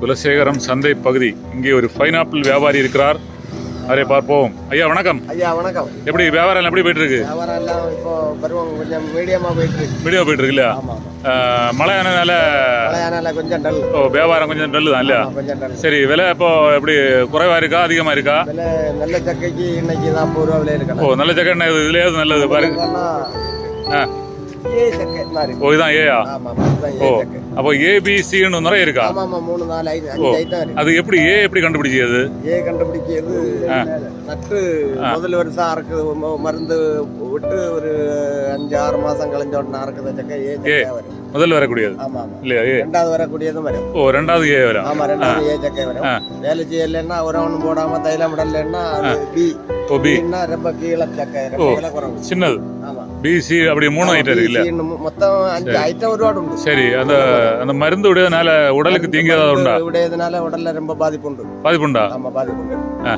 குலசேகரம் சந்தை பகுதி. இங்கே ஒரு பைனாப்பிள் வியாபாரி இருக்கிறார். அவரை பார்ப்போம். ஐயா வணக்கம். ஐயா வணக்கம். எப்படி வியாபாரம் எப்படி போயிட்டு இருக்கு வியாபாரம் எல்லாம் இப்போ பருவம் கொஞ்சம் மீடியமா போயிட்டு இருக்கு போயிட்டு இருக்கு இல்லையா மழை ஆனதுனால மழையானால கொஞ்சம் டல் ஓ, வியாபாரம் கொஞ்சம் டல்லு தான் இல்லையா? கொஞ்சம் டல் சரி விலை இப்போ எப்படி குறைவா இருக்கா அதிகமா இருக்கா? விலை நல்ல சக்கைக்கு இன்னைக்கு நாற்பது ரூபா விலை ஓ இருக்கணும் நல்ல ஜக்கெட் இதுலயாவது நல்லது பாரு. ஆ. ஏ சக்கை மாதிரி. ஓ இதான் ஏயா ஆமா இதுதான் ஓ ஏ சக்கை அப்போ ஏபிசின்னு நிறைய இருக்கா? ஆமா ஆமா மூணு நாலு ஐந்து அஞ்சு ஐட்டம் இருக்கு. அது எப்படி ஏ எப்படி கண்டுபிடிச்சது ஏ கண்டுபிடிக்கிறது நட்டு முதல் வருஷம் அறுக்கு ம- மருந்து விட்டு ஒரு அஞ்சு ஆறு மாசம் கழிஞ்ச உடனே அறுக்குத சக்கை ஏ. சக்கை வரும். முதல்ல வரக்கூடியது. இல்லையா? ரெண்டாவது வரக்கூடியதும் வரும். ஓ ரெண்டாவது ஏ வரும். ஆமா ரெண்டாவது ஏ சக்கை வரும். வேலை செய்யலைன்னா உரம் போடாம தைலம் விடலைன்னா பி ஓ பி ரொம்ப கீழே சக்கை ரொம்ப குறைவு. சின்னது. ஆமா. பிசி அப்படி மூணு ஐட்டம் இருக்கு இல்ல மொத்தம் அஞ்சு ஐட்டம் ஒருபாடு உண்டு சரி அந்த அந்த மருந்து விடுறதுனால உடலுக்கு தீங்கு ஏதாவது உண்டா? விடையதுனால உடல்ல ரொம்ப பாதிப்பு உண்டு பாதிப்புண்டா? ஆமா பாதிப்பு உண்டு.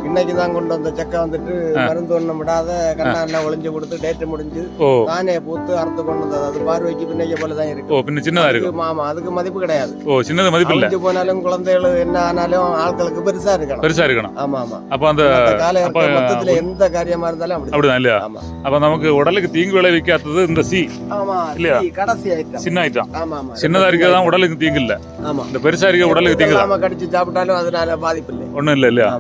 இன்னைக்கு தான் கொண்டு வந்த சக்கை வந்துட்டு மருந்து ஒண்ணும் விடாத கண்ணா ஒளிஞ்சு கொடுத்து டேட் முடிஞ்சு தானே பூத்து அறுத்து கொண்டு வந்தது. அது பார்வைக்கு பின்னைக்கு போல தான் இருக்கு பின்ன சின்னதா இருக்கும் ஆமா அதுக்கு மதிப்பு கிடையாது. ஓ சின்னது மதிப்பு இல்ல. போனாலும் குழந்தைகள் என்ன ஆனாலும் ஆட்களுக்கு பெருசா இருக்கணும். பெருசா இருக்கணும். ஆமா ஆமா. அப்ப அந்த மொத்தத்துல எந்த காரியமா இருந்தாலும் அப்படி அப்படிதான் இல்லையா? அப்ப நமக்கு உடலுக்கு தீங்கு விளைவிக்காதது இந்த சி. ஆமா இல்லையா? கடைசி ஐட்டம் சின்ன ஐட்டம் ஆமா ஆமா. சின்னதா இருக்கிறதான் உடலுக்கு தீங்கு இல்ல. ஆமா. இந்த பெருசா இருக்க உடலுக்கு தீங்கு தான். கடிச்சு சாப்பிட்டாலும் அதனால பாதிப்பு இல்லை. ஒண்ணும் இல்ல இல்லையா?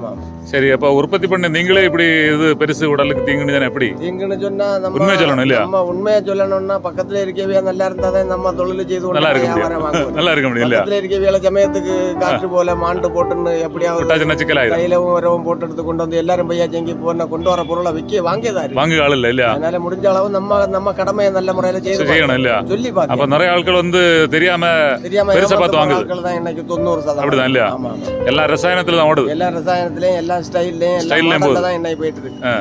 சரி அப்ப உற்பத்தி பண்ண நீங்களே இப்படி இது பெருசு உடலுக்கு தீங்குன்னு தானே எப்படி? தீங்குன்னு சொன்னா நம்ம உண்மையை சொல்லணும் இல்லையா? நம்ம உண்மையை சொல்லணும்னா பக்கத்துல இருக்கவே நல்லா இருந்தாதான் நம்ம தொழில் செய்து கொண்டு நல்லா இருக்க வியாபாரம். நல்லா இருக்க முடியும் இல்லையா? பக்கத்துல இருக்கவே சமயத்துக்கு காற்று போல மாண்டு போட்டுன்னு எப்படியாவது கையிலவும் வரவும் போட்டு எடுத்து கொண்டு வந்து எல்லாரும் பையா செஞ்சு போன கொண்டு வர பொருளை விற்க வாங்கியதாரு வாங்க ஆள் இல்ல இல்லையா? அதனால முடிஞ்ச அளவு நம்ம நம்ம கடமையை நல்ல முறையில செய்து செய்யணும் இல்லையா. சொல்லி அப்ப பார்க்க நிறைய ஆட்கள் வந்து தெரியாம தெரியாம பெருசா பார்த்து வாங்குது. ஆட்கள் தான் இன்னைக்கு தொண்ணூறு சதவீதம். அப்படிதான் இல்லையா? எல்லா ரசாயனத்துல தான் ஓடுது. எல்லா ரசாயனத்திலயும் எல்லா ஸ்டைல்லயும் ஸ்டைல்லயும் தான் இன்னைக்கு போயிட்டு இருக்கு.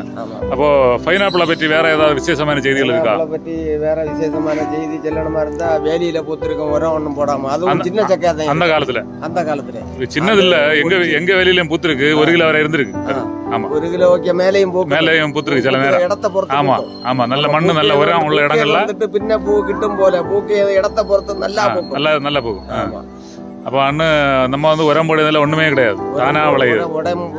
அப்போ பைனாப்பிளை பற்றி வேற ஏதாவது விசேஷமான செய்திகள் இருக்கா? பத்தி வேற விசேஷமான செய்தி சொல்லணுமா இருந்தா வேலியில பூத்திருக்கும் உரம் ஒண்ணும் போடாம. அதுவும் சின்ன சக்கா தான். அந்த காலத்துல. அந்த காலத்துல. சின்னது இல்ல எங்க எங்க வெளியிலயும் பூத்திருக்கு ஒரு கிலோ வரை இருந்திருக்கு. ஆமா. ஒரு கிலோ ஓகே மேலையும் பூ மேலேயும் பூத்திருக்கு சில நேரம். இடத்த பொறுத்து ஆமா பூக்கும். ஆமா நல்ல மண்ணு நல்ல உரம் உள்ள இடங்கள்ல. பின்ன பூ கிட்டும் போல. பூக்கு இடத்த பொறுத்து நல்லா பூக்கும். நல்லா நல்லா போகும் ஆ. ஆமா. அப்ப அண்ணன் நம்ம வந்து உரம் போடுறதுல ஒண்ணுமே கிடையாது. தானா விளையுது.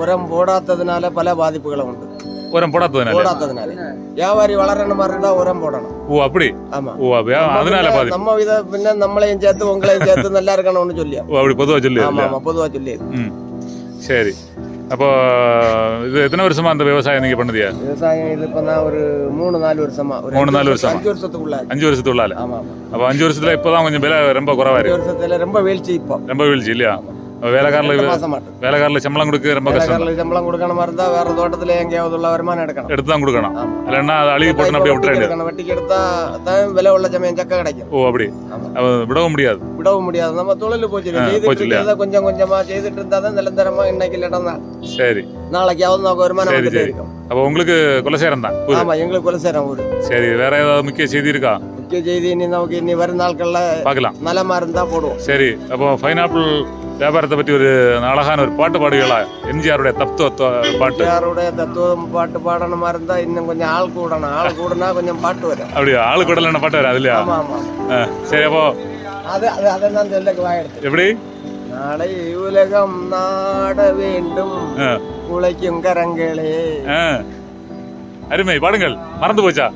உரம் போடாததுனால பல பாதிப்புகளும் உண்டு. உரம் போடாததுனால. போடாததுனால. வியாபாரி வளரணுமா இருந்தா உரம் போடணும். ஓ அப்படி? ஆமா. ஓ அதனால பாதி நம்ம இத பின்ன நம்மளையும் சேர்த்து உங்களையும் சேர்த்து நல்லா இருக்கணும்னு சொல்லியா? ஓ அப்படி பொதுவா சொல்லு ஆமா ஆமா பொதுவா சொல்லி சரி. அப்போ இது எத்தனை வருஷமா அந்த விவசாயம் நீங்க பண்ணுதியா? விவசாயம் இது இப்ப நான் ஒரு மூணு நாலு வருஷமா. ஒரு மூணு நாலு வருஷம்? அஞ்சு வருஷத்துக்குள்ள அஞ்சு வருஷத்துக்குள்ளால ஆமா அப்போ அஞ்சு வருஷத்துல இப்பதான் கொஞ்சம் விலை ரொம்ப குறைவா இருக்கு. வருஷத்துல ரொம்ப வீழ்ச்சி இப்போ. ரொம்ப வீழ்ச்சி இல்லையா? மாட்டோம் வேலைக்காரில் சம்பளம் கொடுக்க ரொம்ப சம்பளம் கொடுக்கணுமா இருந்தா வேற தோட்டத்துல எங்கேயாவது உள்ள வருமானம் எடுக்கணும். எடுத்து தான் கொடுக்கணும். ஆமா. இல்லைன்னா அது அழுகி போட்டு அப்படியே விட்டுற எடுக்கணும் வட்டிக்கு எடுத்தா தான் விலை உள்ள சமயம் சக்க கிடைக்கும். ஓ அப்படி. விடவும் முடியாது. விடவும் முடியாது. நம்ம தொழில் போச்சு. செய்துட்டு கொஞ்சம் கொஞ்சமா செய்துட்டு இருந்தா தான் நிரந்தரமா இன்னைக்கு தான் சரி. நாளைக்காவது நமக்கு வருமானம் வந்துட்டே சரி. இருக்கும். அப்போ உங்களுக்கு குலசேரம் தான். ஆமா எங்களுக்கு குலசேரம் ஊரு. சரி வேற ஏதாவது முக்கிய செய்தி இருக்கா? முக்கிய செய்தி இனி நமக்கு இனி வரும் நாட்கள்ல பார்க்கலாம். நலமா இருந்தா போடுவோம். சரி அப்போ பைனாப்பிள் வியாபாரத்தை பற்றி ஒரு அழகான ஒரு பாட்டு பாடுகளா எம்ஜிஆருடைய தத்துவ பாட்டு. யாருடைய தத்துவம் பாட்டு பாடணுமா இருந்தா இன்னும் கொஞ்சம் ஆள் கூடணும். ஆள் கூடனா கொஞ்சம் பாட்டு வரும். அப்படியா? ஆளு கூடல என்ன பாட்டு ஆமா ஆ, சரி அப்போ அது அது அதை நான் சொல்ல வாயெடுத்து எப்படி? நாளை உலகம் நாட வேண்டும். உழைக்கும் கரங்களே. அருமை. பாடுங்கள். மறந்து போச்சா?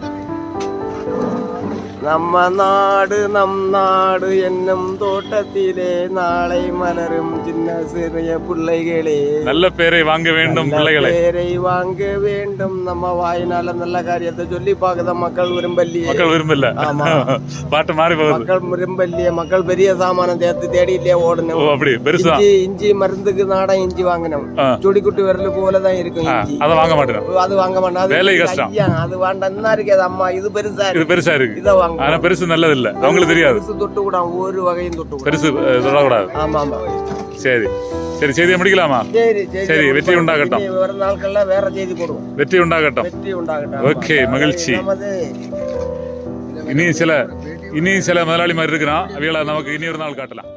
நம்ம நாடு நம் நாடு என்னும் தோட்டத்திலே நாளை மலரும் சின்ன சிறிய பிள்ளைகளே. நல்ல பேரை வாங்க வேண்டும் நல்ல பிள்ளைகளை. பேரை வாங்க வேண்டும். நம்ம வாயினால நல்ல காரியத்தை சொல்லி பார்க்கத மக்கள் விரும்பலையே. மக்கள் விரும்பல. ஆமா. பாட்டு மாறி போகுது. மக்கள் விரும்பலையே. மக்கள் பெரிய சாமானம் சேர்த்து தேடிட்டே ஓ ஓடணும். அப்படி. பெருசுதான் இஞ்சி இஞ்சி மருந்துக்கு நாடா இஞ்சி வாங்கணும். ஆ. சுடிக்குட்டி விரல் போலதான் இருக்கும் இஞ்சி. அதை வாங்க மாட்டேன். அது வாங்க மாட்டோம் அது வேலை கஷ்டம். அது வேண்டாம் என்ன இருக்குது அம்மா இது பெருசா இது இருக்கு. பெருசா இருக்கு. இதை வாங்க ஆனா பெருசு நல்லது இல்ல அவங்களுக்கு தெரியாது. தொட்டு கூட ஒரு வகையும் தொட்டு பெருசு தொடக்கூடாது ஆமா ஆமா. சரி. சரி செய்தியை முடிக்கலாமா? சரி சரி, வெற்றி உண்டாகட்டும். இனி வரும் நாட்கள்ல வேற செய்தி போடுவோம். வெற்றி உண்டாகட்டும். வெற்றி உண்டாகட்டும். ஓகே. மகிழ்ச்சி. இனி சில இனி சில முதலாளி மாதிரி இருக்கிறான். அவைகளை நமக்கு இனி ஒரு நாள் காட்டலாம்.